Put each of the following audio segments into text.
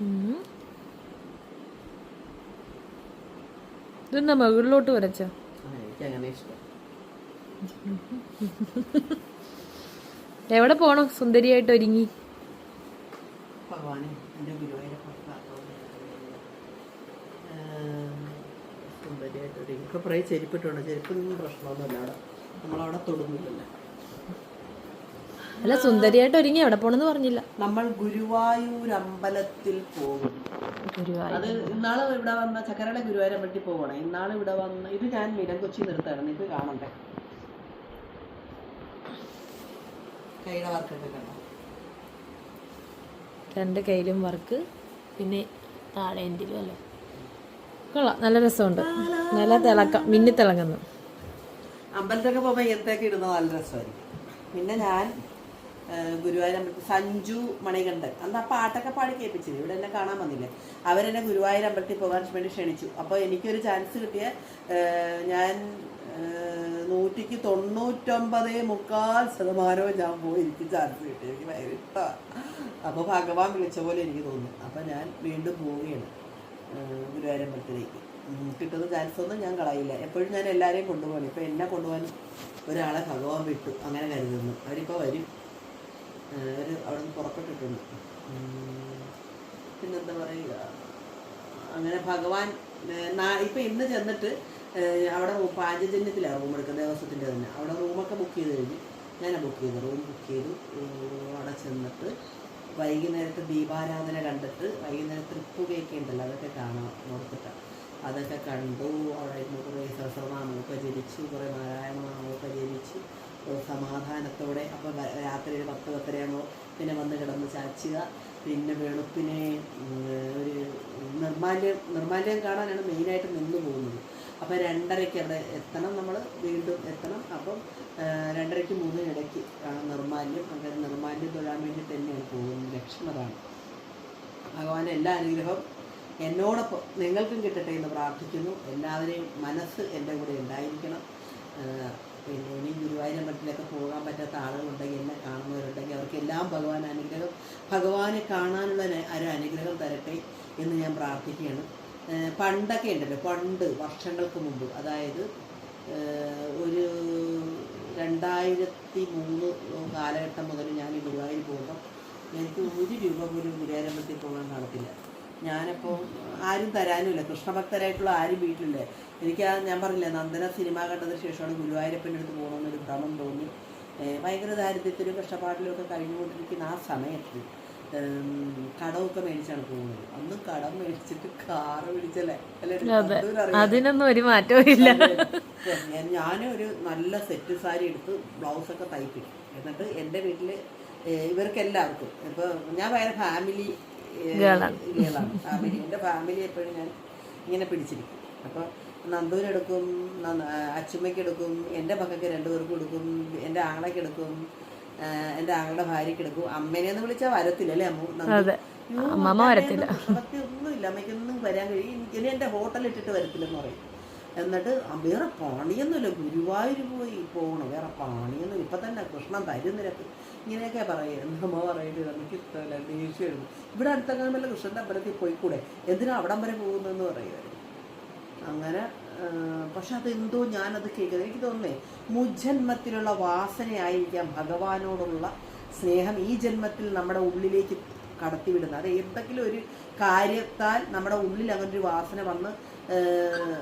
ഉം. ഇതെന്താ മുകളിലോട്ട് വരച്ച? എവിടെ പോണോ? സുന്ദരിയായിട്ട് ഒരുങ്ങി. ഭഗവാനെ എന്റെ ഗുരുവായൂരപ്പ സുന്ദരിയായിട്ട് ഒരു ഇപ്പൊ കുറേ ചെരുപ്പിട്ടുണ്ട്. ചെരുപ്പിനൊന്നും പ്രശ്നമൊന്നുമില്ല അവിടെ. നമ്മളവിടെ തൊടുന്നില്ലല്ലോ. അല്ല സുന്ദരിയായിട്ട് ഒരുങ്ങി എവിടെ പോണെന്ന് പറഞ്ഞില്ല. നമ്മൾ ഗുരുവായൂർ അമ്പലത്തിൽ പോകും. അത് ഇന്നാൾ ഇവിടെ വന്ന ചക്കരയുടെ ഗുരുവായൂർ അമ്പലത്തിൽ പോകണം. ഇന്നാൾ ഇവിടെ വന്ന് ഇത് ഞാൻ മിരം കൊച്ചി നിർത്താണ്. ഇത് കാണണ്ടേ? കൈയുടെ വർക്കൊക്കെ കണ്ടോ? രണ്ട് കയ്യിലും വർക്ക് പിന്നെ താഴെ എന്തിലും അല്ലേ? കൊള്ളാം നല്ല രസമുണ്ട്. നല്ല തിളക്കം മിന്നി തിളങ്ങുന്നു അമ്പലത്തൊക്കെ പോകുമ്പോൾ ഇങ്ങനത്തേക്ക് ഇടുന്നത് നല്ല രസമായിരിക്കും. പിന്നെ ഞാൻ അമ്പലത്തിൽ സഞ്ജു മണികണ്ഠൻ. അന്ന് ആ പാട്ടൊക്കെ പാടി കേൾപ്പിച്ചില്ല? ഇവിടെ എന്നെ കാണാൻ വന്നില്ലേ? അവരെന്നെ ഗുരുവായൂർ അമ്പലത്തിൽ പോകാൻ വേണ്ടി ക്ഷണിച്ചു. അപ്പോൾ എനിക്കൊരു ചാൻസ് കിട്ടിയ ഞാൻ നൂറ്റിക്ക് തൊണ്ണൂറ്റൊമ്പത് മുക്കാൽ ശതമാനവും ഞാൻ പോയി എനിക്ക് ചാൻസ് കിട്ടി എനിക്ക് ഭയങ്കര ഇഷ്ടമാണ് അപ്പോൾ ഭഗവാൻ വിളിച്ച പോലെ എനിക്ക് തോന്നുന്നു അപ്പോൾ ഞാൻ വീണ്ടും പോവുകയാണ് അമ്പലത്തിലേക്ക്. കിട്ടുന്ന ചാൻസ് ഒന്നും ഞാൻ കളയില്ല. എപ്പോഴും ഞാൻ എല്ലാവരെയും കൊണ്ടുപോകണം. ഇപ്പം എന്നെ കൊണ്ടുപോകാൻ ഒരാളെ ഭഗവാൻ വിട്ടു. അങ്ങനെ കരുതുന്നു. അവരിപ്പോൾ വരും. അവർ അവിടെ നിന്ന് പുറപ്പെട്ടിട്ടുണ്ട് പിന്നെന്താ പറയുക? അങ്ങനെ ഭഗവാൻ ഇപ്പം ഇന്ന് ചെന്നിട്ട് അവിടെ പാഞ്ചജന്യത്തിലാണ് റൂം എടുക്കുന്നത് ദേവസ്വത്തിന്റെ തന്നെ. അവിടെ റൂമൊക്കെ ബുക്ക് ചെയ്ത് കഴിഞ്ഞ് ഞാൻ ബുക്ക് ചെയ്തു റൂം ബുക്ക് ചെയ്തു. അവിടെ ചെന്നിട്ട് വൈകുന്നേരത്തെ ദീപാരാധന കണ്ടിട്ട് വൈകുന്നേരം തൃപ്പുകയൊക്കെ ഉണ്ടല്ലോ അതൊക്കെ കാണാൻ ഓർത്തിട്ടാണ് അതൊക്കെ കണ്ടു. അവിടെ ഇരുന്ന് കുറേ സഹസ്രനാമൊക്കെ ജനിച്ച് കുറേ നാരായണനാമമൊക്കെ ജനിച്ചു ഒരു സമാധാനത്തോടെ അപ്പോൾ രാത്രി ഒരു പത്ത് പത്തരയാകുമ്പോൾ പിന്നെ വന്ന് കിടന്ന് ചാച്ചുക പിന്നെ വെളുപ്പിനെ ഒരു നിർമാല്യം നിർമാല്യം കാണാനാണ് മെയിനായിട്ട് നിന്ന് പോകുന്നത്. അപ്പോൾ രണ്ടരയ്ക്ക് അവിടെ എത്തണം നമ്മൾ വീണ്ടും എത്തണം. അപ്പം രണ്ടരയ്ക്ക് മൂന്നിന് ഇടയ്ക്ക് നിർമാല്യം അങ്ങനെ നിർമാല്യം തൊഴാൻ വേണ്ടി തന്നെയാണ് പോകുന്നത്. ലക്ഷ്മതാണ് ഭഗവാൻ എല്ലാ അനുഗ്രഹം എന്നോടൊപ്പം നിങ്ങൾക്കും കിട്ടട്ടെ എന്ന് പ്രാർത്ഥിക്കുന്നു. എല്ലാവരെയും മനസ്സ് എന്റെ കൂടെ ഉണ്ടായിരിക്കണം. പിന്നെ ഇനി ഗുരുവായൂരമ്പലത്തിലൊക്കെ പോകാൻ പറ്റാത്ത ആളുകളുണ്ടെങ്കിൽ എന്നെ കാണുന്നവരുണ്ടെങ്കിൽ അവർക്കെല്ലാം ഭഗവാൻ അനുഗ്രഹം ഭഗവാനെ കാണാനുള്ള ഒരു- അനുഗ്രഹം തരട്ടെ എന്ന് ഞാൻ പ്രാർത്ഥിക്കുകയാണ്. പണ്ടൊക്കെ ഉണ്ടല്ലോ പണ്ട് വർഷങ്ങൾക്ക് മുമ്പ്. അതായത് ഒരു രണ്ടായിരത്തി മൂന്ന് കാലഘട്ടം മുതൽ ഞാൻ ഗുരുവായൂർ പോകുമ്പോൾ എനിക്ക് ഒരു രൂപ പോലും ഗുരുവായൂരമ്പലത്തിൽ പോകാൻ കാണത്തില്ല. ഞാനപ്പോൾ ആരും തരാനുമില്ല. കൃഷ്ണഭക്തരായിട്ടുള്ള ആരും വീട്ടിലില്ല. എനിക്ക് ആ ഞാൻ പറഞ്ഞില്ല നന്ദന സിനിമ കണ്ടതിന് ശേഷമാണ് ഗുരുവായൂരപ്പന്റെ അടുത്ത് പോകണമെന്നൊരു ഭ്രമം തോന്നി. ഭയങ്കര ദാരിദ്ര്യത്തിലും കഷ്ടപ്പാടിലും ഒക്കെ കഴിഞ്ഞുകൊണ്ടിരിക്കുന്ന ആ സമയത്ത് കടവൊക്കെ കടമൊക്കെ മേടിച്ചാണ് പോകുന്നത്. അന്ന് കടം മേടിച്ചിട്ട് കാറ് പിടിച്ചല്ലേ അതിനൊന്നും ഒരു ഞാൻ ഞാനൊരു നല്ല സെറ്റ് സാരി എടുത്ത് ബ്ലൗസൊക്കെ തയ്പ്പിക്കും എന്നിട്ട് എന്റെ വീട്ടിൽ ഇവർക്കെല്ലാവർക്കും. ഇപ്പോൾ ഞാൻ ഭയങ്കര ഫാമിലി ഗേളാണ്. ഫാമിലി എന്റെ ഫാമിലി എപ്പോഴും ഞാൻ ഇങ്ങനെ പിടിച്ചിരിക്കും. അപ്പോൾ നന്ദൂരെടുക്കും അച്ചുമ്മയ്ക്ക് എടുക്കും എന്റെ മക്കൾക്ക് രണ്ടുപേർക്കും എടുക്കും എന്റെ ആങ്ങളയ്ക്ക് എടുക്കും എന്റെ എന്റെ ആങ്ങളുടെ ഭാര്യയ്ക്ക് എടുക്കും. അമ്മേനെ ഒന്ന് വിളിച്ചാൽ വരത്തില്ല അല്ലേ അമ്മ? വരത്തില്ല. ഒന്നുമില്ല അമ്മയ്ക്കൊന്നും വരാൻ കഴിയും ഇനി എന്റെ ഹോട്ടലിട്ടിട്ട് വരത്തില്ലെന്ന് പറയും. എന്നിട്ട് വേറെ പണിയൊന്നുമില്ല. ഗുരുവായൂർ പോയി പോകണം വേറെ പണിയൊന്നും ഇപ്പം തന്നെ കൃഷ്ണൻ തരും ഇങ്ങനെയൊക്കെ പറയുക അമ്മ പറയുന്നത് നമുക്ക് ഇഷ്ടമല്ല ദേഷ്യം എഴുതും ഇവിടെ അടുത്ത കാലമല്ല കൃഷ്ണന്റെ അമ്പലത്തിൽ പോയിക്കൂടെ? എന്തിനാ അവിടം വരെ പോകുന്നതെന്ന് പറയുമായിരുന്നു. അങ്ങനെ പക്ഷെ അതെന്തോ ഞാനത് കേൾക്കുന്നത്. എനിക്ക് തോന്നുന്നേ മുജന്മത്തിലുള്ള വാസനയായിരിക്കാം ഭഗവാനോടുള്ള സ്നേഹം ഈ ജന്മത്തിൽ നമ്മുടെ ഉള്ളിലേക്ക് കടത്തിവിടുന്നത്. അത് എന്തെങ്കിലും ഒരു കാര്യത്താൽ നമ്മുടെ ഉള്ളിൽ അങ്ങനെ ഒരു വാസന വന്ന്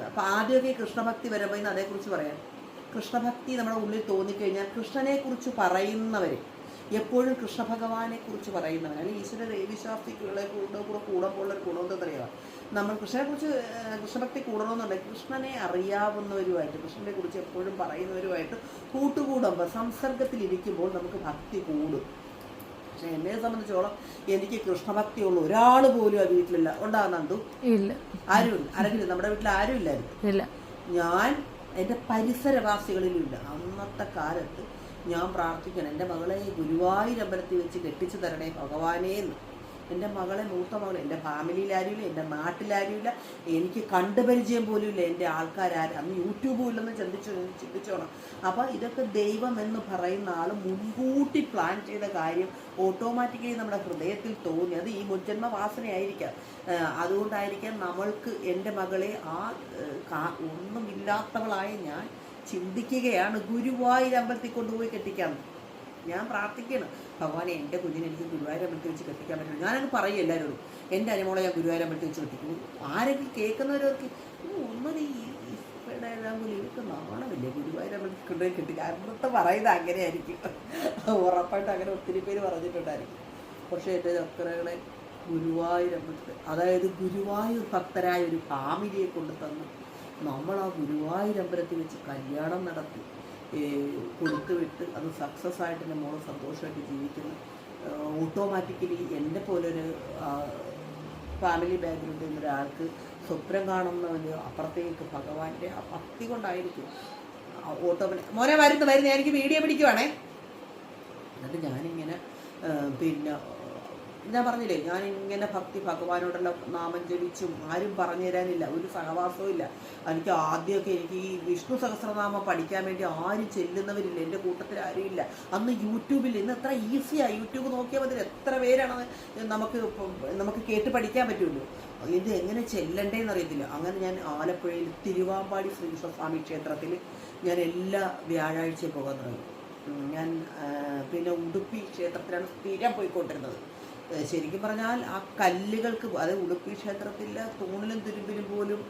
അപ്പം ആദ്യമൊക്കെ കൃഷ്ണഭക്തി വരുമ്പോൾ ഇന്ന് അതേക്കുറിച്ച് പറയാം. കൃഷ്ണഭക്തി നമ്മുടെ ഉള്ളിൽ തോന്നിക്കഴിഞ്ഞാൽ കൃഷ്ണനെക്കുറിച്ച് പറയുന്നവർ എപ്പോഴും കൃഷ്ണ ഭഗവാനെ കുറിച്ച് പറയുന്നവർ അല്ലെങ്കിൽ ഈശ്വര ദേവിശാസ്ത്രികളെ കൂടെ കൂടെ കൂടുമ്പോൾ ഒരു ഗുണമെന്താ അറിയാം നമ്മൾ കൃഷ്ണനെക്കുറിച്ച് കൃഷ്ണഭക്തി കൂടണമെന്നുണ്ടെങ്കിൽ കൃഷ്ണനെ അറിയാവുന്നവരുമായിട്ട് കൃഷ്ണനെ കുറിച്ച് എപ്പോഴും പറയുന്നവരുമായിട്ട് കൂട്ടുകൂടുമ്പോൾ സംസർഗത്തിലിരിക്കുമ്പോൾ നമുക്ക് ഭക്തി കൂടും. പക്ഷെ എന്നെ സംബന്ധിച്ചോളം എനിക്ക് കൃഷ്ണഭക്തിയുള്ള ഒരാൾ പോലും ആ വീട്ടിലില്ല. ഉണ്ടാകുന്നു ഇല്ല. ആരും ആരെങ്കിലും നമ്മുടെ വീട്ടിൽ ആരും ഇല്ലായിരുന്നു? ഇല്ല. ഞാൻ എന്റെ പരിസരവാസികളിലുമില്ല അന്നത്തെ കാലത്ത് ഞാൻ പ്രാർത്ഥിക്കണം. എന്റെ മകളെ ഗുരുവായൂർ അമ്പലത്തിൽ വെച്ച് കെട്ടിച്ചു തരണേ ഭഗവാനേ എന്ന് എന്റെ മകളെ മൂത്ത മകളെ എന്റെ ഫാമിലിയിലാരും ഇല്ല എന്റെ നാട്ടിലാരുമില്ല എനിക്ക് കണ്ടുപരിചയം ഇല്ല എന്റെ ആൾക്കാരും അന്ന് യൂട്യൂബും ഇല്ലെന്ന് ചിന്തിച്ചു ചിന്തിച്ചോണം. അപ്പോൾ ഇതൊക്കെ ദൈവം എന്ന് പറയുന്ന ആൾ മുൻകൂട്ടി പ്ലാൻ ചെയ്ത കാര്യം ഓട്ടോമാറ്റിക്കലി നമ്മുടെ ഹൃദയത്തിൽ തോന്നി. അത് ഈ മുൻജന്മ വാസനയായിരിക്കാം അതുകൊണ്ടായിരിക്കാം നമ്മൾക്ക് എന്റെ മകളെ ആ ഒന്നുമില്ലാത്തവളായ ഞാൻ ചിന്തിക്കുകയാണ്. ഗുരുവായൂർ അമ്പലത്തിൽ കൊണ്ടുപോയി കെട്ടിക്കാൻ. ഞാൻ പ്രാർത്ഥിക്കണം ഭഗവാനെ എന്റെ കുഞ്ഞിനെ എനിക്ക് ഗുരുവായൂരമ്പലത്തിൽ വെച്ച് കെട്ടിക്കാൻ പറ്റില്ല ഞാനങ്ങ് പറയും എല്ലാവരോടും എന്റെ അനുമോളെ ഞാൻ ഗുരുവായൂരമ്പലത്തിൽ വെച്ച് കെട്ടിക്കും. ആരെങ്കിലും കേൾക്കുന്നവരൊക്കെ ഒന്നും ഈ ഇവർക്ക് നാണമില്ലേ? ഗുരുവായൂർ അമ്പലത്തിൽ കൊണ്ടുപോയി കെട്ടിക്കാൻ. അന്നത്തെ പറയുന്നത് അങ്ങനെയായിരിക്കും. ഉറപ്പായിട്ട് അങ്ങനെ ഒത്തിരി പേര് പറഞ്ഞിട്ടുണ്ടായിരിക്കും. പക്ഷേ എന്റെ ചക്രകളെ ഗുരുവായൂർ അമ്പലത്തിൽ അതായത് ഗുരുവായൂർ ഭക്തരായ ഒരു ഫാമിലിയെ കൊണ്ട് തന്നു. നമ്മൾ ആ ഗുരുവായൂരമ്പലത്തിൽ വെച്ച് കല്യാണം നടത്തി. കൊടുത്തു വിട്ട് അത് സക്സസ് ആയിട്ട് എന്റെ മോൾ സന്തോഷമായിട്ട് ജീവിക്കുന്നു. ഓട്ടോമാറ്റിക്കലി എന്റെ പോലൊരു ഫാമിലി ബാക്ക്ഗ്രൗണ്ടിൽ നിന്ന് ഒരാൾക്ക് സ്വപ്നം കാണുന്നവന് അപ്പുറത്തേക്ക് ഭഗവാന്റെ ഭക്തി കൊണ്ടായിരിക്കും. ഓട്ടോമാറ്റിക് മോനെ വരുന്നു വരുന്നു എനിക്ക് വീഡിയോ പിടിക്കുവാണേ. എന്നിട്ട് ഞാനിങ്ങനെ പിന്നെ ഞാൻ പറഞ്ഞില്ലേ ഞാൻ ഇങ്ങനെ ഭക്തി ഭഗവാനോടുള്ള നാമം ജപിച്ചും ആരും പറഞ്ഞു തരാനില്ല ഒരു സഹവാസവും ഇല്ല. എനിക്ക് ആദ്യമൊക്കെ എനിക്ക് ഈ വിഷ്ണു സഹസ്രനാമം പഠിക്കാൻ വേണ്ടി ആരും ചെല്ലുന്നവരില്ല എന്റെ കൂട്ടത്തിൽ ആരും ഇല്ല. അന്ന് യൂട്യൂബിൽ ഇന്ന് എത്ര ഈസിയാണ് യൂട്യൂബ് നോക്കിയാൽ മതി എത്ര പേരാണ് നമുക്ക് നമുക്ക് കേട്ട് പഠിക്കാൻ പറ്റുമല്ലോ. ഇത് എങ്ങനെ ചെല്ലണ്ടേന്ന് അറിയത്തില്ല. അങ്ങനെ ഞാൻ ആലപ്പുഴയിൽ തിരുവാമ്പാടി ശ്രീകൃഷ്ണസ്വാമി ക്ഷേത്രത്തിൽ ഞാൻ എല്ലാ വ്യാഴാഴ്ചയും പോകാൻ തുടങ്ങി. ഞാൻ പിന്നെ ഉടുപ്പി ക്ഷേത്രത്തിലാണ് സ്ഥിരം പോയിക്കൊണ്ടിരുന്നത്. ശരിക്കും പറഞ്ഞാൽ ആ കല്ലുകൾക്ക് അത് ഉടുപ്പി ക്ഷേത്രത്തിലെ തൂണിലും തുരുമ്പിലും പോലും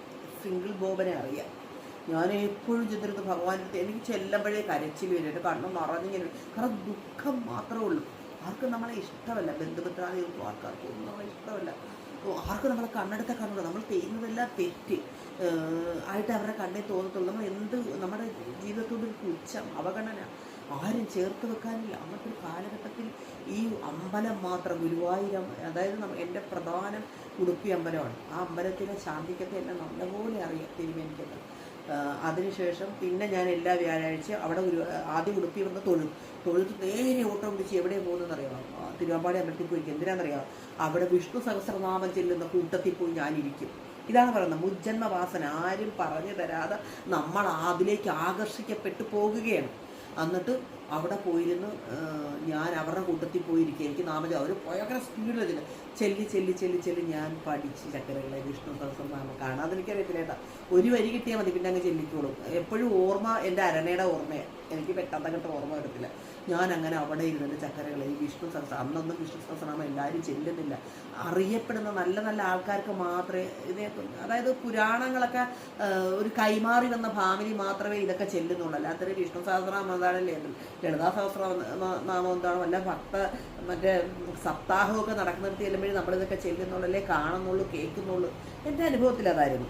സിംഗിൾ ബോബനെ അറിയാം. ഞാൻ എപ്പോഴും ചെന്നിരുന്നു ഭഗവാനത്തെ എനിക്ക് ചെല്ലുമ്പോഴേ കരച്ചിൽ വരും. എന്റെ കണ്ണ് നിറഞ്ഞിങ്ങനെ വരും. കാരണം ദുഃഖം മാത്രമേ ഉള്ളൂ. ആർക്കും നമ്മളെ ഇഷ്ടമല്ല. ബന്ധുമിത്രാദികൾക്കും ആൾക്കാർക്കും ഒന്നും നമ്മളെ ഇഷ്ടമല്ല. ആർക്കും നമ്മളെ കണ്ണെടുത്ത കണ്ണുകൂടെ നമ്മൾ ചെയ്യുന്നതെല്ലാം തെറ്റ്. ആയിട്ട് അവരുടെ കണ്ണിൽ തോന്നത്തുള്ളൂ. നമ്മൾ എന്ത് നമ്മുടെ ജീവിതത്തോട് ഒരു പുച്ഛം അവഗണന. ആരും ചേർത്ത് വെക്കാനില്ല. അന്നത്തെ ഒരു കാലഘട്ടത്തിൽ ഈ അമ്പലം മാത്രം ഗുരുവായൂരം അതായത് എന്റെ പ്രധാനം ഉടുപ്പി അമ്പലമാണ്. ആ അമ്പലത്തിലെ ശാന്തിക്കത്തെ എന്നെ നല്ലപോലെ അറിയാം തിരുമേനിക്കൊക്കെ അതിനുശേഷം പിന്നെ ഞാൻ എല്ലാ വ്യാഴാഴ്ച അവിടെ ഒരു ആദ്യം ഉടുപ്പി വന്ന് തൊഴും. തൊഴുത്ത് നേരെ ഓട്ടം പിടിച്ച് എവിടെ പോകുന്നതെന്നറിയാം തിരുവമ്പാടി അമ്പലത്തിൽ പോയി. എന്തിനാണെന്നറിയാം അവിടെ വിഷ്ണു സഹസ്രനാമം ചെല്ലുന്ന കൂട്ടത്തിൽ പോയി ഞാനിരിക്കും. ഇതാണ് പറയുന്നത്. മുജ്ജന്മവാസന ആരും പറഞ്ഞു തരാതെ നമ്മൾ അതിലേക്ക് ആകർഷിക്കപ്പെട്ടു പോകുകയാണ്. എന്നിട്ട് അവിടെ പോയിരുന്നു ഞാൻ അവരുടെ കൂട്ടത്തിൽ പോയിരിക്കുക എനിക്ക് നാമജ അവർ ഭയങ്കര സ്പീഡിൽ ചെല്ലി ചെല്ലി ചെല്ലി ചെല്ലി ഞാൻ പഠിച്ച് ചക്കരകളെ വിഷ്ണു സഹസ്രനാമം കാണാതെ എനിക്കറിയത്തില്ല കേട്ടോ. ഒരു വരി കിട്ടിയാൽ മതി പിന്നെ അങ്ങ് ചെല്ലിക്കോളും. എപ്പോഴും ഓർമ്മ എന്റെ അരണയുടെ ഓർമ്മയാണ് എനിക്ക് പെട്ടെന്ന് അങ്ങോട്ട് ഓർമ്മ വരത്തില്ല. ഞാൻ അങ്ങനെ അവിടെ ഇരുന്നിട്ട് ചക്കരകളെ ഈ വിഷ്ണു സഹസ്ര അന്നൊന്നും വിഷ്ണു സഹസ്രനാമം എല്ലാവരും ചെല്ലുന്നില്ല. അറിയപ്പെടുന്ന നല്ല നല്ല ആൾക്കാർക്ക് മാത്രമേ ഇതേ അതായത് പുരാണങ്ങളൊക്കെ ഒരു കൈമാറി വന്ന ഫാമിലി മാത്രമേ ഇതൊക്കെ ചെല്ലുന്നുള്ളൂ. അല്ലാത്തൊരു വിഷ്ണു സഹസ്രനാമം എന്താണ് ലളിത- സഹസ്ര നാമം എന്താണ്? വല്ല ഭക്ത മറ്റേ സപ്താഹമൊക്കെ നടക്കുന്നിടത്ത് ചെല്ലുമ്പോഴേ നമ്മളിതൊക്കെ ചെല്ലുന്നുള്ളൂ അല്ലേ കാണുന്നുള്ളൂ കേൾക്കുന്നുള്ളൂ. എന്റെ അനുഭവത്തിൽ അതായിരുന്നു.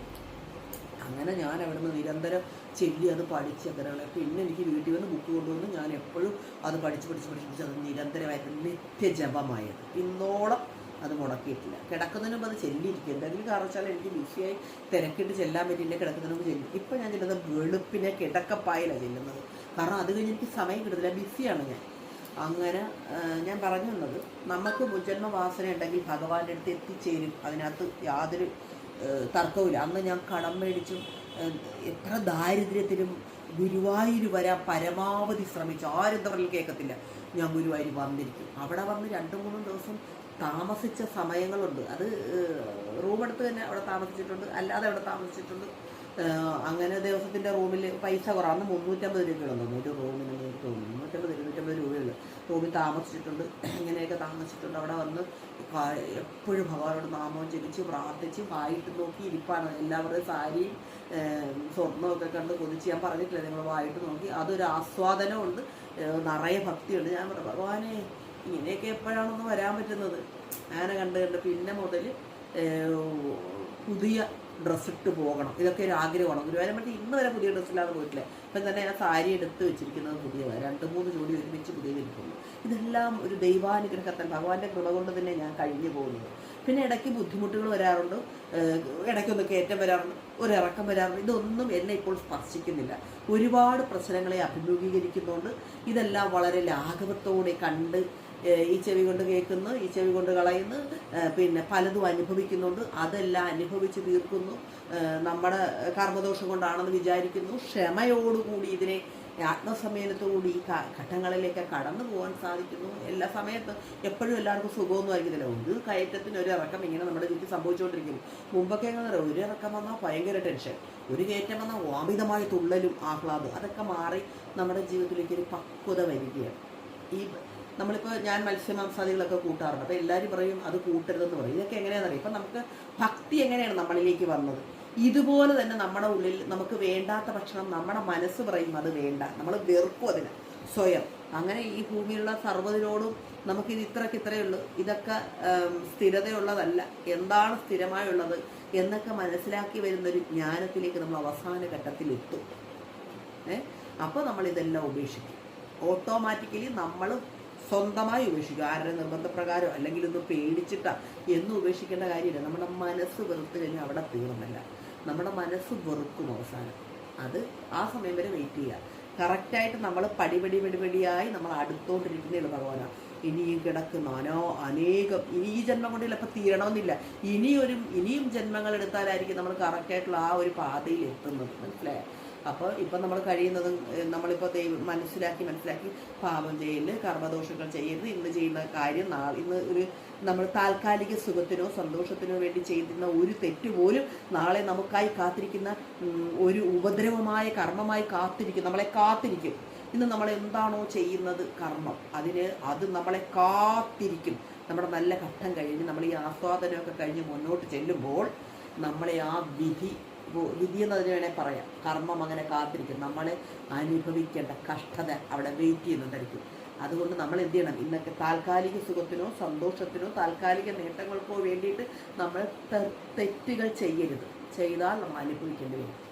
അങ്ങനെ ഞാൻ അവിടുന്ന് നിരന്തരം ചെല്ലി അത് പഠിച്ച് അങ്ങനെയുള്ള പിന്നെ എനിക്ക് വീട്ടിൽ വന്ന് ബുക്ക് കൊണ്ടുവന്ന് ഞാൻ എപ്പോഴും അത് പഠിച്ച് പഠിച്ച് പഠിച്ച് പഠിച്ച് അത് നിരന്തരമായിട്ട് നിത്യജപമായത്. ഇന്നോളം അത് മുടക്കിയിട്ടില്ല. കിടക്കുന്നതിന് മുമ്പ് അത് ചെല്ലിയിരിക്കും. എന്തെങ്കിലും കാരണവശാൽ എനിക്ക് ബിസിയായി തിരക്കിട്ട് ചെല്ലാൻ പറ്റില്ല കിടക്കുന്നതിന് മുമ്പ് ചെല്ലും. ഇപ്പം ഞാൻ ചെല്ലുന്നത് വെളുപ്പിനെ കിടക്കപ്പായിലാണ് ചെല്ലുന്നത്. കാരണം അത് കഴിഞ്ഞ് എനിക്ക് സമയം കിട്ടത്തില്ല. ബിസിയാണ് ഞാൻ. അങ്ങനെ ഞാൻ പറഞ്ഞു വന്നത് നമുക്ക് മുജന്മ വാസന ഉണ്ടെങ്കിൽ ഭഗവാന്റെ അടുത്ത് എത്തിച്ചേരും. അതിനകത്ത് യാതൊരു തർക്കവുമില്ല. അന്ന് ഞാൻ കടം മേടിച്ചും എത്ര ദാരിദ്ര്യത്തിലും ഗുരുവായൂർ വരാൻ പരമാവധി ശ്രമിച്ചു. ആരും തമ്മിൽ കേൾക്കത്തില്ല. ഞാൻ ഗുരുവായൂർ വന്നിരിക്കും. അവിടെ വന്ന് രണ്ടു മൂന്നും ദിവസം താമസിച്ച സമയങ്ങളുണ്ട്. അത് റൂമെടുത്ത് തന്നെ അവിടെ താമസിച്ചിട്ടുണ്ട്. അല്ലാതെ അവിടെ താമസിച്ചിട്ടുണ്ട്. അങ്ങനെ ദിവസത്തിന്റെ റൂമിൽ പൈസ കുറവ്. അന്ന് മുന്നൂറ്റമ്പത് രൂപയുള്ളൂ തോന്നുന്നു ഒരു റൂമിന് തോന്നുന്നു മുന്നൂറ്റമ്പത് ഇരുന്നൂറ്റമ്പത് രൂപയുള്ളൂ റൂമിൽ താമസിച്ചിട്ടുണ്ട്. ഇങ്ങനെയൊക്കെ താമസിച്ചിട്ടുണ്ട്. അവിടെ വന്ന് എപ്പോഴും ഭഗവാനോട് നാമവും ജപിച്ച് പ്രാർത്ഥിച്ച് വായിട്ട് നോക്കി ഇരിപ്പാണ്. എല്ലാവരുടെയും സാരിയും സ്വർണമൊക്കെ കണ്ട് കൊതിച്ച് ഞാൻ പറഞ്ഞിട്ടില്ല നിങ്ങൾ വായിട്ട് നോക്കി. അതൊരു ആസ്വാദനമുണ്ട്. നിറയെ ഭക്തിയുണ്ട്. ഞാൻ പറഞ്ഞു ഭഗവാനെ ഇങ്ങനെയൊക്കെ എപ്പോഴാണൊന്ന് വരാൻ പറ്റുന്നത്? അങ്ങനെ കണ്ട് കണ്ട് പിന്നെ മുതൽ പുതിയ ഡ്രസ്സ് ഇട്ട് പോകണം. ഇതൊക്കെ ഒരു ആഗ്രഹമാണ്. ഗുരുവായൂരം പറ്റി ഇന്ന് വരെ പുതിയ ഡ്രസ്സില്ലാതെ പോയിട്ടില്ല. ഇപ്പം തന്നെ ഞാൻ സാരി എടുത്ത് വെച്ചിരിക്കുന്നത് പുതിയതാണ്. രണ്ട് മൂന്ന് ജോഡി ഒരുമിച്ച് പുതിയ ഇരിക്കുന്നു. ഇതെല്ലാം ഒരു ദൈവാനുഗ്രഹത്താൽ ഭഗവാന്റെ കൃപ കൊണ്ട് തന്നെ ഞാൻ കഴിഞ്ഞു പോകുന്നത്. പിന്നെ ഇടയ്ക്ക് ബുദ്ധിമുട്ടുകൾ വരാറുണ്ട്. ഇടയ്ക്കൊന്ന് കയറ്റം വരാറുണ്ട്. ഒരു ഇറക്കം വരാറുണ്ട്. ഇതൊന്നും എന്നെ ഇപ്പോൾ സ്പർശിക്കുന്നില്ല. ഒരുപാട് പ്രശ്നങ്ങളെ അഭിമുഖീകരിക്കുന്നതുകൊണ്ട് ഇതെല്ലാം വളരെ ലാഘവത്തോടെ കണ്ട് ഈ ചെവി കൊണ്ട് കേൾക്കുന്നു ഈ ചെവി കൊണ്ട് കളയുന്നു പിന്നെ പലതും അനുഭവിക്കുന്നുണ്ട്. അതെല്ലാം അനുഭവിച്ച് തീർക്കുന്നു. നമ്മുടെ കർമ്മദോഷം കൊണ്ടാണെന്ന് വിചാരിക്കുന്നു. ക്ഷമയോടുകൂടി ഇതിനെ ആത്മസമയനത്തോടുകൂടി ഈ ഘട്ടങ്ങളിലേക്ക് കടന്നു പോകാൻ സാധിക്കുന്നു. എല്ലാ സമയത്തും എപ്പോഴും എല്ലാവർക്കും സുഖമൊന്നും ആയിരിക്കത്തില്ല. ഒരു കയറ്റത്തിന് ഒരു ഇറക്കം ഇങ്ങനെ നമ്മുടെ ചുറ്റും സംഭവിച്ചുകൊണ്ടിരിക്കും. മുമ്പൊക്കെ എങ്ങനെ ഒരു ഇറക്കം വന്നാൽ ഭയങ്കര ടെൻഷൻ. ഒരു കയറ്റം വന്നാൽ വാമിതമായ തുള്ളലും ആഹ്ലാദം. അതൊക്കെ മാറി നമ്മുടെ ജീവിതത്തിലേക്ക് ഒരു പക്വത വരികയാണ്. ഈ നമ്മളിപ്പോൾ ഞാൻ മത്സ്യമാംസാദികളൊക്കെ കൂട്ടാറുണ്ട്. അപ്പോൾ എല്ലാവരും പറയും അത് കൂട്ടരുതെന്ന് പറയും. ഇതൊക്കെ എങ്ങനെയാണെന്ന് അറിയാം? ഇപ്പം നമുക്ക് ഭക്തി എങ്ങനെയാണ് നമ്മളിലേക്ക് വന്നത്? ഇതുപോലെ തന്നെ നമ്മുടെ ഉള്ളിൽ നമുക്ക് വേണ്ടാത്ത ഭക്ഷണം നമ്മുടെ മനസ്സ് പറയും അത് വേണ്ട. നമ്മൾ വെറുക്കും അതിന്. സ്വയം. അങ്ങനെ ഈ ഭൂമിയിലുള്ള സർവതിനോടും നമുക്കിത് ഇത്രയ്ക്ക് ഇത്രയേ ഉള്ളൂ. ഇതൊക്കെ സ്ഥിരതയുള്ളതല്ല. എന്താണ് സ്ഥിരമായുള്ളത് എന്നൊക്കെ മനസ്സിലാക്കി വരുന്നൊരു ജ്ഞാനത്തിലേക്ക് നമ്മൾ അവസാന ഘട്ടത്തിലെത്തും ഏ? അപ്പോൾ നമ്മൾ ഇതെല്ലാം ഉപേക്ഷിക്കും. ഓട്ടോമാറ്റിക്കലി നമ്മൾ സ്വന്തമായി ഉപേക്ഷിക്കുക. ആരുടെ നിർബന്ധപ്രകാരം അല്ലെങ്കിൽ ഒന്ന് പേടിച്ചിട്ട എന്ന് ഉപേക്ഷിക്കേണ്ട കാര്യമില്ല. നമ്മുടെ മനസ്സ് വെറുത്ത് കഴിഞ്ഞാൽ അവിടെ തീർന്നല്ല. നമ്മുടെ മനസ്സ് വെറുക്കും അവസാനം. അത് ആ സമയം വരെ വെയിറ്റ് ചെയ്യുക. കറക്റ്റായിട്ട് നമ്മൾ പടിപടി പടിപടിയായി നമ്മൾ അടുത്തോണ്ടിരിക്കുന്നേ ഭഗവാനാണ് ഇനിയും കിടക്കുന്ന അനോ അനേകം. ഇനി ഈ ജന്മം കൊണ്ട് ചിലപ്പോൾ തീരണമെന്നില്ല. ഇനിയൊരു ഇനിയും ജന്മങ്ങൾ എടുത്താലായിരിക്കും നമ്മൾ കറക്റ്റായിട്ടുള്ള ആ ഒരു പാതയിൽ എത്തുന്നത്. മനസ്സിലായോ? അപ്പോൾ ഇപ്പം നമ്മൾ കഴിയുന്നതും നമ്മളിപ്പോൾ ദൈവം മനസ്സിലാക്കി മനസ്സിലാക്കി പാപം ചെയ്യൽ കർമ്മദോഷങ്ങൾ ചെയ്യരുത് ഇന്ന് ചെയ്യുന്ന കാര്യം നാളെ ഇന്ന് ഒരു നമ്മൾ താൽക്കാലിക സുഖത്തിനോ സന്തോഷത്തിനോ വേണ്ടി ചെയ്യുന്ന ഒരു തെറ്റ് പോലും നാളെ നമുക്കായി കാത്തിരിക്കുന്ന ഒരു ഉപദ്രവമായ കർമ്മമായി കാത്തിരിക്കും നമ്മളെ കാത്തിരിക്കും. ഇന്ന് നമ്മൾ എന്താണോ ചെയ്യുന്നത് കർമ്മം അതിന് അത് നമ്മളെ കാത്തിരിക്കും. നമ്മുടെ നല്ല ഘട്ടം കഴിഞ്ഞ് നമ്മൾ ഈ ആസ്വാദനമൊക്കെ കഴിഞ്ഞ് മുന്നോട്ട് ചെല്ലുമ്പോൾ നമ്മളെ ആ വിധി വിധി എന്നതിന് വേണേൽ പറയാം. കർമ്മം അങ്ങനെ കാത്തിരിക്കും. നമ്മളെ അനുഭവിക്കേണ്ട കഷ്ടത അവിടെ വെയിറ്റ് ചെയ്യുന്നുണ്ടായിരിക്കും. അതുകൊണ്ട് നമ്മൾ എന്ത് ചെയ്യണം? ഇന്നൊക്കെ താൽക്കാലിക സുഖത്തിനോ സന്തോഷത്തിനോ താൽക്കാലിക നേട്ടങ്ങൾക്കോ വേണ്ടിയിട്ട് നമ്മൾ തെറ്റുകൾ ചെയ്യരുത്. ചെയ്താൽ നമ്മൾ അനുഭവിക്കേണ്ടി വരും.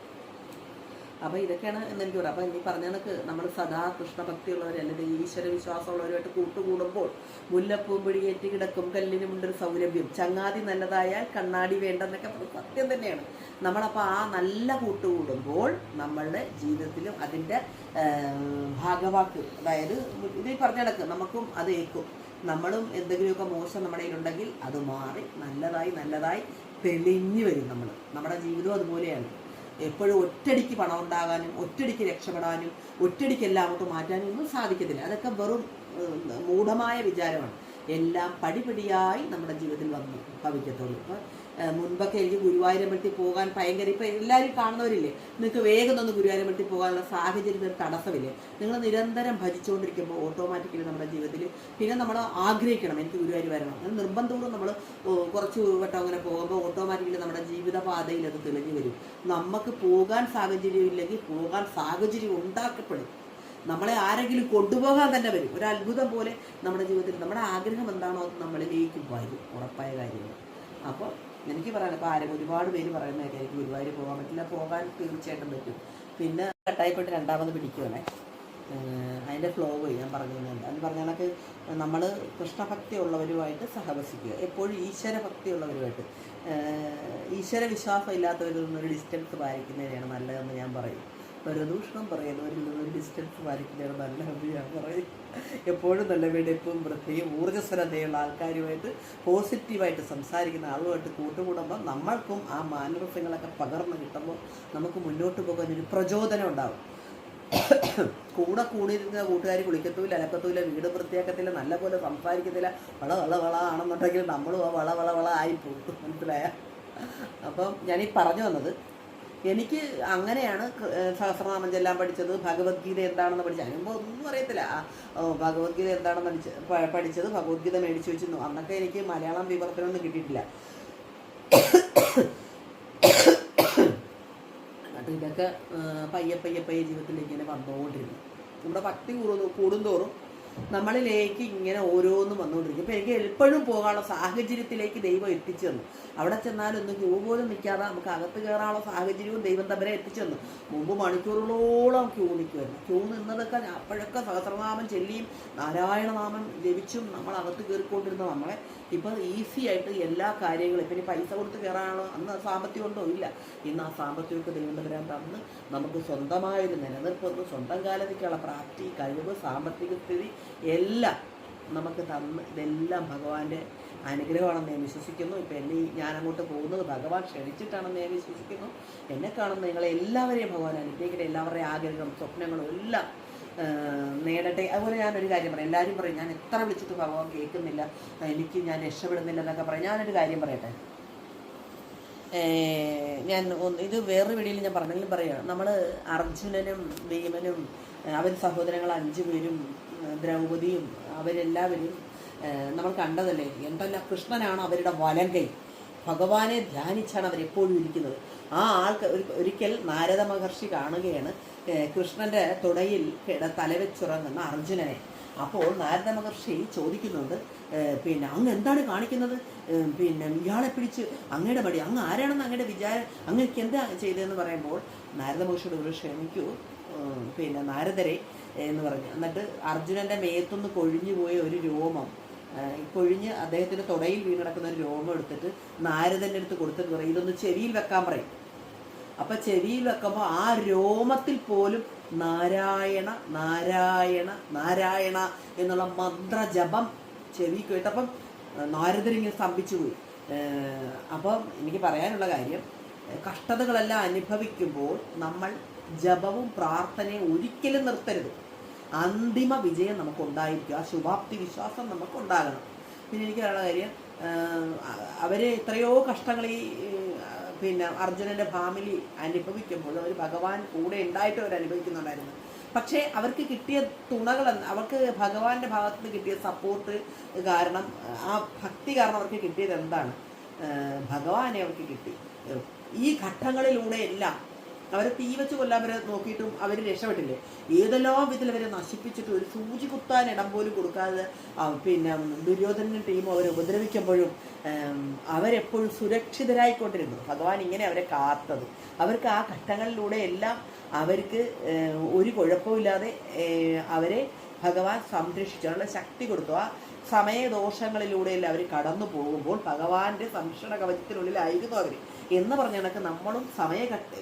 അപ്പോൾ ഇതൊക്കെയാണ് എന്ന് എനിക്ക് പറയാം. അപ്പോൾ ഈ പറഞ്ഞ കണക്ക് നമ്മൾ സദാ കൃഷ്ണഭക്തിയുള്ളവർ അല്ലെങ്കിൽ ഈശ്വര വിശ്വാസമുള്ളവരുമായിട്ട് കൂട്ടുകൂടുമ്പോൾ മുല്ലപ്പൂവും പിടിയേറ്റ് കിടക്കും കല്ലിനുമുണ്ടൊരു സൗരഭ്യം. ചങ്ങാതി നല്ലതായാൽ കണ്ണാടി വേണ്ടെന്നൊക്കെ സത്യം തന്നെയാണ്. നമ്മളപ്പോൾ ആ നല്ല കൂട്ടുകൂടുമ്പോൾ നമ്മളുടെ ജീവിതത്തിലും അതിന്റെ ഭാഗവാക്ക് അതായത് ഇത് പറഞ്ഞ കണക്ക് നമുക്കും അത് ഏക്കും നമ്മളും എന്തെങ്കിലുമൊക്കെ മോശം നമ്മുടെ കയ്യിലുണ്ടെങ്കിൽ അത് മാറി നല്ലതായി നല്ലതായി തെളിഞ്ഞു വരും നമ്മൾ നമ്മുടെ ജീവിതം അതുപോലെയാണ്. എപ്പോഴും ഒറ്റടിക്ക് പണം ഉണ്ടാകാനും ഒറ്റടിക്ക് രക്ഷപ്പെടാനും ഒറ്റടിക്ക് എല്ലാം അങ്ങോട്ട് മാറ്റാനും ഒന്നും സാധിക്കത്തില്ല. അതൊക്കെ വെറും മൂഢമായ വിചാരമാണ്. എല്ലാം പടിപടിയായി നമ്മുടെ ജീവിതത്തിൽ വന്നു ഭവിക്കത്തുള്ളൂ. ഏഹ്, മുൻപൊക്കെ എനിക്ക് ഗുരുവായൂരമ്പലത്തിൽ പോകാൻ ഭയങ്കര ഇപ്പം എല്ലാവരും കാണുന്നവരില്ലേ? നിങ്ങൾക്ക് വേഗം ഒന്ന് ഗുരുവായൂരമ്പലത്തിൽ പോകാനുള്ള സാഹചര്യം ഒരു തടസ്സമില്ലേ? നിങ്ങൾ നിരന്തരം ഭജിച്ചുകൊണ്ടിരിക്കുമ്പോൾ ഓട്ടോമാറ്റിക്കലി നമ്മുടെ ജീവിതത്തിൽ പിന്നെ നമ്മൾ ആഗ്രഹിക്കണം എനിക്ക് ഗുരുവായൂർ വരണം. അങ്ങനെ നിർബന്ധപൂർവം നമ്മൾ കുറച്ച് വട്ടം അങ്ങനെ പോകുമ്പോൾ ഓട്ടോമാറ്റിക്കലി നമ്മുടെ ജീവിതപാതയിൽ അത് തെളിഞ്ഞു വരും. നമുക്ക് പോകാൻ സാഹചര്യം ഇല്ലെങ്കിൽ പോകാൻ സാഹചര്യം ഉണ്ടാക്കപ്പെടും. നമ്മളെ ആരെങ്കിലും കൊണ്ടുപോകാൻ തന്നെ വരും. ഒരു അത്ഭുതം പോലെ നമ്മുടെ ജീവിതത്തിൽ നമ്മുടെ ആഗ്രഹം എന്താണോ അത് നമ്മളിലേക്ക് വരും ഉറപ്പായ കാര്യങ്ങൾ അപ്പോൾ എനിക്ക് പറയാൻ ഇപ്പോൾ ആരും ഒരുപാട് പേര് പറയുന്നതൊക്കെ എനിക്ക് ഗുരുവായൂർ പോകാൻ പറ്റില്ല. പോകാൻ തീർച്ചയായിട്ടും പറ്റും. പിന്നെ കട്ടായിപ്പെട്ട് രണ്ടാമത് പിടിക്കുവാണേ. അതിന്റെ ഫ്ലോ പോയി ഞാൻ പറഞ്ഞു തന്നത് അത് പറഞ്ഞ കണക്ക് നമ്മൾ കൃഷ്ണഭക്തി ഉള്ളവരുമായിട്ട് സഹവസിക്കുക. എപ്പോഴും ഈശ്വരഭക്തി ഉള്ളവരുമായിട്ട് ഏഹ് ഈശ്വര വിശ്വാസം ഇല്ലാത്തവരിൽ നിന്നൊരു ഡിസ്റ്റൻസ് പാലിക്കുന്നതിനാണ് നല്ലതെന്ന് ഞാൻ പറയും. പരദൂഷണം പറയുന്നവരിൽ നിന്ന് ഡിസ്റ്റൻസ് പാലിക്കുന്നതാണ് നല്ല ഞാൻ പറയും എപ്പോഴും നല്ല വീട് എപ്പോഴും വൃത്തിയും ഊർജസ്വലതയുള്ള ആൾക്കാരുമായിട്ട് പോസിറ്റീവായിട്ട് സംസാരിക്കുന്ന ആളുമായിട്ട് കൂട്ടുകൂടുമ്പോൾ നമ്മൾക്കും ആ മാനസങ്ങളൊക്കെ പകർന്നു കിട്ടുമ്പോൾ നമുക്ക് മുന്നോട്ട് പോകാൻ ഒരു പ്രചോദനം ഉണ്ടാവും. കൂടെ കൂടിയിരുന്ന കൂട്ടുകാർ കുളിക്കത്തൂല അലക്കത്തൂല വീട് വൃത്തിയാക്കത്തില്ല നല്ല പോലെ സംസാരിക്കത്തില്ല. വള വള വള ആണെന്നുണ്ടെങ്കിൽ നമ്മളും ആ വള വള വള ആയി പോകും മനസ്സിലായ? അപ്പം ഞാനീ പറഞ്ഞു വന്നത് എനിക്ക് അങ്ങനെയാണ് സഹസ്രനാമം ചെല്ലാൻ പഠിച്ചത് ഭഗവത്ഗീത എന്താണെന്ന് പഠിച്ചത്. അതിനുമ്പോൾ ഒന്നും അറിയത്തില്ല. ഭഗവത്ഗീത എന്താണെന്ന് പഠിച്ച് പഠിച്ചത് ഭഗവത്ഗീത മേടിച്ചു വെച്ചിരുന്നു. അന്നൊക്കെ എനിക്ക് മലയാളം വിവർത്തനമൊന്നും കിട്ടിയിട്ടില്ല. ഇതൊക്കെ പയ്യെ പയ്യെ പയ്യെ ജീവിതത്തിലേക്ക് ഇങ്ങനെ വന്നുകൊണ്ടിരുന്നു നമ്മുടെ ഭക്തി കൂടുന്നു കൂടുന്തോറും നമ്മളിലേക്ക് ഇങ്ങനെ ഓരോന്നും വന്നുകൊണ്ടിരിക്കും. അപ്പോൾ എനിക്ക് എപ്പോഴും പോകാനുള്ള സാഹചര്യത്തിലേക്ക് ദൈവം എത്തിച്ചു തന്നു. അവിടെ ചെന്നാലൊന്നും ക്യൂ പോലും നിൽക്കാതെ നമുക്ക് അകത്ത് കയറാനുള്ള സാഹചര്യവും ദൈവം തമ്മിലെ എത്തിച്ചു തന്നു. മുമ്പ് മണിക്കൂറുകളോളം ക്യൂ നിൽക്കുമായിരുന്നു ക്യൂ നിന്നതൊക്കെ അപ്പോഴൊക്കെ സഹസ്രനാമം ചെല്ലിയും നാരായണനാമം ജപിച്ചും നമ്മൾ അകത്ത് കയറിക്കൊണ്ടിരുന്ന നമ്മളെ ഇപ്പം ഈസി ആയിട്ട് എല്ലാ കാര്യങ്ങളും ഇപ്പം ഇനി പൈസ കൊടുത്ത് കയറാനോ അന്ന് സാമ്പത്തികം ഉണ്ടോ? ഇല്ല. ഇന്ന് ആ സാമ്പത്തികമൊക്കെ ദൈവം തമ്പുരാൻ തന്ന് നമുക്ക് സ്വന്തമായൊരു നിലനിൽപ്പൊന്ന് സ്വന്തം കാലത്തേക്കുള്ള പ്രാപ്തി കഴിവ് സാമ്പത്തിക സ്ഥിതി എല്ലാം നമുക്ക് തന്ന് ഇതെല്ലാം ഭഗവാന്റെ അനുഗ്രഹമാണെന്ന് ഞാൻ വിശ്വസിക്കുന്നു. ഇപ്പം എന്നെ ഞാൻ അങ്ങോട്ട് പോകുന്നത് ഭഗവാൻ ക്ഷണിച്ചിട്ടാണെന്ന് ഞാൻ വിശ്വസിക്കുന്നു. എന്നെ കാണുന്ന നിങ്ങളെ എല്ലാവരെയും ഭഗവാൻ അനുഗ്രഹിക്കട്ടെ. എല്ലാവരുടെയും ആഗ്രഹം സ്വപ്നങ്ങളും എല്ലാം നേടട്ടെ. അതുപോലെ ഞാനൊരു കാര്യം പറയാം. എല്ലാവരും പറയും ഞാൻ എത്ര വിളിച്ചിട്ട് ഭഗവാൻ കേൾക്കുന്നില്ല. എനിക്ക് ഞാൻ രക്ഷപ്പെടുന്നില്ല എന്നൊക്കെ പറയാം. ഞാനൊരു കാര്യം പറയട്ടെ. ഞാൻ ഇത് വേറൊരു വീഡിയോയിൽ ഞാൻ പറഞ്ഞെങ്കിലും പറയാം. നമ്മൾ അർജുനനും ഭീമനും അവർ സഹോദരങ്ങൾ അഞ്ചു പേരും ദ്രൗപദിയും അവരെല്ലാവരും നമ്മൾ കണ്ടതല്ലേ എന്തെല്ലാം കൃഷ്ണനാണ് അവരുടെ വലങ്കൈ. ഭഗവാനെ ധ്യാനിച്ചാണ് അവരെപ്പോഴും ഇരിക്കുന്നത്. ആ ആൾക്ക് ഒരു- ഒരിക്കൽ നാരദ മഹർഷി കാണുകയാണ് കൃഷ്ണന്റെ തുടയിൽ തലവെച്ചുറങ്ങുന്ന അർജുനനെ. അപ്പോൾ നാരദ മഹർഷി ചോദിക്കുന്നുണ്ട് പിന്നെ അങ്ങ് എന്താണ് കാണിക്കുന്നത്? പിന്നെ ഇയാളെ പിടിച്ച് അങ്ങയുടെ മടി അങ്ങ് ആരാണെന്ന് അങ്ങയുടെ വിചാരം അങ്ങക്ക് എന്താ ചെയ്തതെന്ന് പറയുമ്പോൾ നാരദ മഹർഷിയുടെ ഒരു ക്ഷമിക്കൂ പിന്നെ നാരദരെ എന്ന് പറഞ്ഞു. എന്നിട്ട് അർജുനന്റെ മേത്തുനിന്ന് കൊഴിഞ്ഞു പോയ ഒരു രോമം കൊഴിഞ്ഞ് അദ്ദേഹത്തിന്റെ തുടയിൽ വീണടക്കുന്ന ഒരു രോമം എടുത്തിട്ട് നാരദന്റെ അടുത്ത് കൊടുത്തിട്ട് പറയും ഇതൊന്ന് ചെവിയിൽ വെക്കാൻ പറയും. അപ്പം ചെവിയിൽ വെക്കുമ്പോൾ ആ രോമത്തിൽ പോലും നാരായണ നാരായണ നാരായണ എന്നുള്ള മന്ത്രജപം ചെവി കേട്ടപ്പം നാരദരിങ്ങനെ സ്തംഭിച്ചു പോയി. അപ്പം എനിക്ക് പറയാനുള്ള കാര്യം കഷ്ടതകളെല്ലാം അനുഭവിക്കുമ്പോൾ നമ്മൾ ജപവും പ്രാർത്ഥനയും ഒരിക്കലും നിർത്തരുത്. അന്തിമ വിജയം നമുക്കുണ്ടായിരിക്കും. ആ ശുഭാപ്തി വിശ്വാസം നമുക്കുണ്ടാകണം. പിന്നെ എനിക്ക് പറയാനുള്ള കാര്യം അവർ എത്രയോ കഷ്ടങ്ങൾ ഈ പിന്നെ അർജുനന്റെ ഫാമിലി അനുഭവിക്കുമ്പോൾ അവർ ഭഗവാൻ കൂടെ ഉണ്ടായിട്ട് അവർ അനുഭവിക്കുന്നുണ്ടായിരുന്നു. പക്ഷേ അവർക്ക് കിട്ടിയ തുണകൾ അവർക്ക് ഭഗവാന്റെ ഭാഗത്ത് നിന്ന് കിട്ടിയ സപ്പോർട്ട് കാരണം ആ ഭക്തി കാരണം അവർക്ക് കിട്ടിയത് എന്താണ്? ഭഗവാനെ അവർക്ക് കിട്ടി. ഈ ഘട്ടങ്ങളിലൂടെ എല്ലാം അവരെ തീ വെച്ച് കൊല്ലാൻ വരെ നോക്കിയിട്ടും അവർ രക്ഷപ്പെട്ടില്ലേ? ഏതെല്ലാം വിധത്തിൽ അവരെ നശിപ്പിച്ചിട്ട് ഒരു സൂചി കുത്താൻ ഇടം പോലും കൊടുക്കാതെ പിന്നെ ദുര്യോധനനും ടീമും അവരെ ഉപദ്രവിക്കുമ്പോഴും അവരെപ്പോഴും സുരക്ഷിതരായിക്കൊണ്ടിരുന്നു. ഭഗവാൻ ഇങ്ങനെ അവരെ കാത്തത്. അവർക്ക് ആ ഘട്ടങ്ങളിലൂടെ എല്ലാം അവർക്ക് ഒരു കുഴപ്പമില്ലാതെ അവരെ ഭഗവാൻ സംരക്ഷിച്ചുള്ള ശക്തി കൊടുത്തു. ആ സമയദോഷങ്ങളിലൂടെയെല്ലാം അവർ കടന്നു പോകുമ്പോൾ ഭഗവാന്റെ സംരക്ഷണ കവചത്തിനുള്ളിലായിരുന്നു അവർ എന്ന് പറഞ്ഞ കണക്ക് നമ്മളും സമയ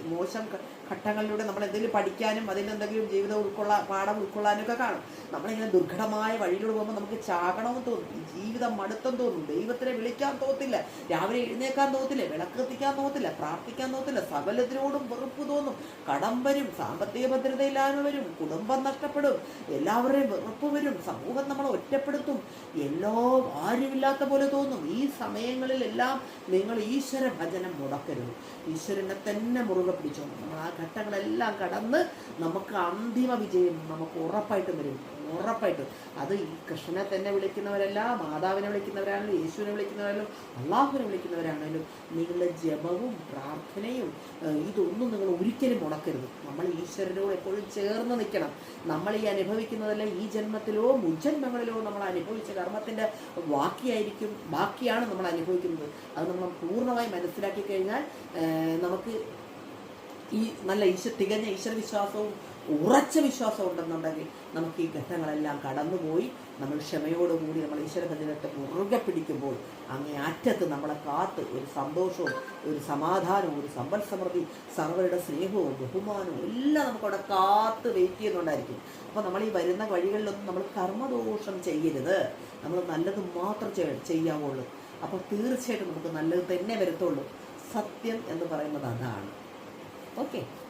മോശം ഘട്ടങ്ങളിലൂടെ നമ്മൾ എന്തെങ്കിലും പഠിക്കാനും അതിൽ എന്തെങ്കിലും ജീവിതം ഉൾക്കൊള്ളാൻ പാഠം ഉൾക്കൊള്ളാനൊക്കെ കാണും. നമ്മളിങ്ങനെ ദുർഘടമായ വഴിയിലൂടെ പോകുമ്പോൾ നമുക്ക് ചാകണമെന്ന് തോന്നും ജീവിതം മടുത്തം തോന്നും ദൈവത്തിനെ വിളിക്കാൻ തോന്നില്ല രാവിലെ എഴുന്നേക്കാൻ തോന്നത്തില്ല വിളക്ക് എത്തിക്കാൻ തോന്നത്തില്ല പ്രാർത്ഥിക്കാൻ തോന്നത്തില്ല സകലത്തിനോടും വെറുപ്പ് തോന്നും. കടം വരും സാമ്പത്തിക ഭദ്രതയില്ലാതെ വരും കുടുംബം നഷ്ടപ്പെടും എല്ലാവരുടെയും വെറുപ്പ് വരും സമൂഹം നമ്മളെ ഒറ്റപ്പെടുത്തും. എല്ലോ ആരുമില്ലാത്ത പോലെ തോന്നും. ഈ സമയങ്ങളിലെല്ലാം നിങ്ങൾ ഈശ്വര ഭജനം മുടക്കരുത്. ഈശ്വരനെ തന്നെ മുറുകെ പിടിച്ചോണം. നമ്മൾ ആ ഘട്ടങ്ങളെല്ലാം കടന്ന് നമുക്ക് അന്തിമ വിജയം നമുക്ക് ഉറപ്പായിട്ടും വരും. ഉറപ്പായിട്ടും. അത് ഈ കൃഷ്ണനെ തന്നെ വിളിക്കുന്നവരല്ല മാതാവിനെ വിളിക്കുന്നവരാണെങ്കിലും യേശുവിനെ വിളിക്കുന്നവരാണെങ്കിലും അള്ളാഹുവിനെ വിളിക്കുന്നവരാണെങ്കിലും നിങ്ങളുടെ ജപവും പ്രാർത്ഥനയും ഇതൊന്നും നിങ്ങൾ ഒരിക്കലും മുടക്കരുത്. നമ്മൾ ഈശ്വരനോട് എപ്പോഴും ചേർന്ന് നിൽക്കണം. നമ്മൾ ഈ അനുഭവിക്കുന്നതെല്ലാം ഈ ജന്മത്തിലോ മുജ്ജന്മങ്ങളിലോ നമ്മൾ അനുഭവിച്ച കർമ്മത്തിന്റെ ബാക്കിയായിരിക്കും ബാക്കിയാണ് നമ്മൾ അനുഭവിക്കുന്നത്. അത് നമ്മൾ പൂർണമായി മനസ്സിലാക്കി കഴിഞ്ഞാൽ നമുക്ക് ഈ നല്ല ഈശ്വര തികഞ്ഞ ഈശ്വര വിശ്വാസവും ഉറച്ച വിശ്വാസം ഉണ്ടെന്നുണ്ടെങ്കിൽ നമുക്ക് ഈ ഘട്ടങ്ങളെല്ലാം കടന്നുപോയി നമ്മൾ ക്ഷമയോടുകൂടി നമ്മൾ ഈശ്വര ഭജനത്തെ മുറുകെ പിടിക്കുമ്പോൾ അങ്ങേ അറ്റത്ത് നമ്മളെ കാത്ത് ഒരു സന്തോഷവും ഒരു സമാധാനവും ഒരു സമ്പൽ സമൃദ്ധി സർവരുടെ സ്നേഹവും ബഹുമാനവും എല്ലാം നമുക്കവിടെ കാത്ത് വെയിറ്റ് ചെയ്യുന്നുണ്ടായിരിക്കും. അപ്പോൾ നമ്മൾ ഈ വരുന്ന വഴികളിലൊന്നും നമ്മൾ കർമ്മദോഷം ചെയ്യരുത്. നമ്മൾ നല്ലത് മാത്രം ചെയ് ചെയ്യാവുള്ളൂ. അപ്പോൾ തീർച്ചയായിട്ടും നമുക്ക് നല്ലത് തന്നെ വരത്തുള്ളൂ. സത്യം എന്ന് പറയുന്നത് അതാണ്. Ok.